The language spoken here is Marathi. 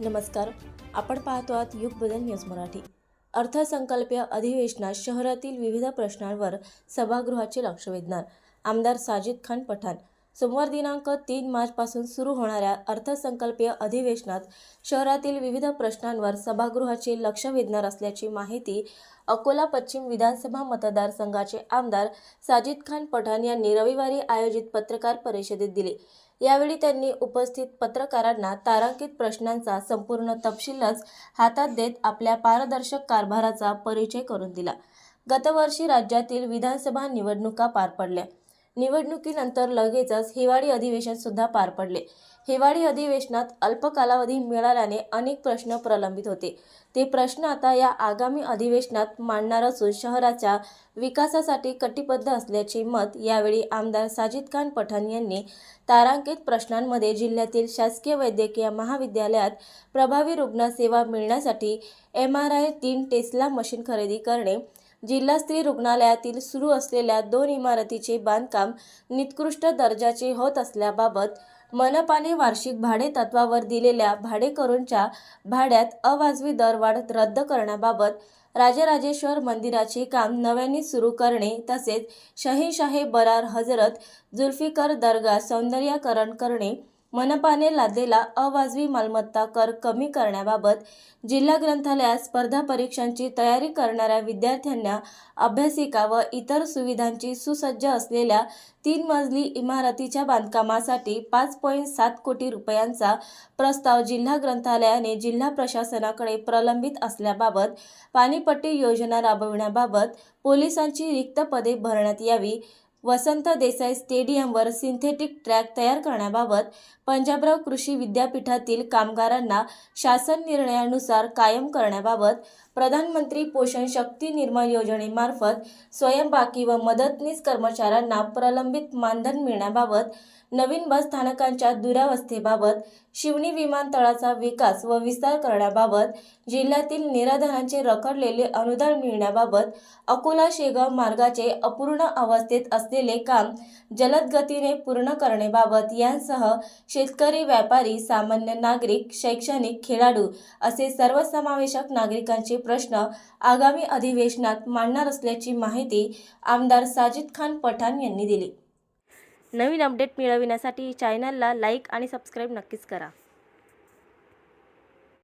नमस्कार. आपण पाहतो आहात युग बदल न्यूज मराठी. अर्थसंकल्पीय अधिवेशनात शहरातील विविध प्रश्नांवर सभागृहाचे लक्ष वेधणार आमदार साजिद खान पठाण. सोमवार दिनांक तीन मार्चपासून सुरू होणाऱ्या अर्थसंकल्पीय अधिवेशनात शहरातील विविध प्रश्नांवर सभागृहाचे लक्ष वेधणार असल्याची माहिती अकोला पश्चिम विधानसभा मतदारसंघाचे आमदार साजिद खान पठाण यांनी रविवारी आयोजित पत्रकार परिषदेत दिली. यावेळी त्यांनी उपस्थित पत्रकारांना तारांकित प्रश्नांचा संपूर्ण तपशीलच हातात देत आपल्या पारदर्शक कारभाराचा परिचय करून दिला. गतवर्षी राज्यातील विधानसभा निवडणुका पार पडल्या. निवडणुकीनंतर लगेचच हिवाळी अधिवेशन सुद्धा पार पडले. हिवाळी अधिवेशनात अल्प कालावधी मिळाल्याने अनेक प्रश्न प्रलंबित होते. ते प्रश्न आता या आगामी अधिवेशनात मांडणार असून शहराच्या विकासासाठी कटिबद्ध असल्याचे मत यावेळी आमदार साजिद खान पठाण यांनी तारांकित प्रश्नांमध्ये जिल्ह्यातील शासकीय वैद्यकीय महाविद्यालयात प्रभावी रुग्णसेवा मिळण्यासाठी एम आर आय तीन टेस्ला मशीन खरेदी करणे जिल्हा स्त्री रुग्णालयातील सुरू असलेल्या दोन इमारतीचे बांधकाम निकृष्ट दर्जाचे होत असल्याबाबत मनपाने वार्षिक भाडे तत्वावर दिलेल्या भाडेकरूंच्या भाड्यात अवाजवी दरवाढ रद्द करण्याबाबत राजराजेश्वर मंदिराचे काम नव्याने सुरू करणे तसेच शहीशाहे बरार हजरत जुल्फिकर दर्गा सौंदर्यकरण करणे मनपाने लादलेला अवाजवी मालमत्ता कर कमी करण्याबाबत जिल्हा ग्रंथालयात स्पर्धा परीक्षांची तयारी करणाऱ्या विद्यार्थ्यांना अभ्यासिका व इतर सुविधांची सुसज्ज असलेल्या तीन मजली इमारतीच्या बांधकामासाठी पाच पॉईंट सात कोटी रुपयांचा प्रस्ताव जिल्हा ग्रंथालयाने जिल्हा प्रशासनाकडे प्रलंबित असल्याबाबत पाणीपट्टी योजना राबविण्याबाबत पोलिसांची रिक्त पदे भरण्यात यावी वसंत देसाई स्टेडियमवर सिंथेटिक ट्रॅक तयार करण्याबाबत पंजाबराव कृषी विद्यापीठातील कामगारांना शासन निर्णयानुसार कायम करण्याबाबत प्रधानमंत्री पोषण शक्ती निर्माण योजनेमार्फत स्वयंपाकी व मदतनीस कर्मचाऱ्यांना प्रलंबित मानधन मिळण्याबाबत नवीन बस स्थानकांच्या दुरावस्थेबाबत शिवणी विमानतळाचा विकास व विस्तार करण्याबाबत जिल्ह्यातील निराधनांचे रखडलेले अनुदान मिळण्याबाबत अकोला शेगाव मार्गाचे अपूर्ण अवस्थेत असलेले काम जलद गतीने पूर्ण करण्याबाबत यांसह शेतकरी व्यापारी सामान्य नागरिक शैक्षणिक खेळाडू असे सर्वसमावेशक नागरिकांचे प्रश्न आगामी अधिवेशनात मांडणार असल्याची माहिती आमदार साजिद खान पठाण यांनी दिली. नवीन अपडेट मिळविण्यासाठी चॅनलला लाईक आणि सबस्क्राईब नक्कीच करा.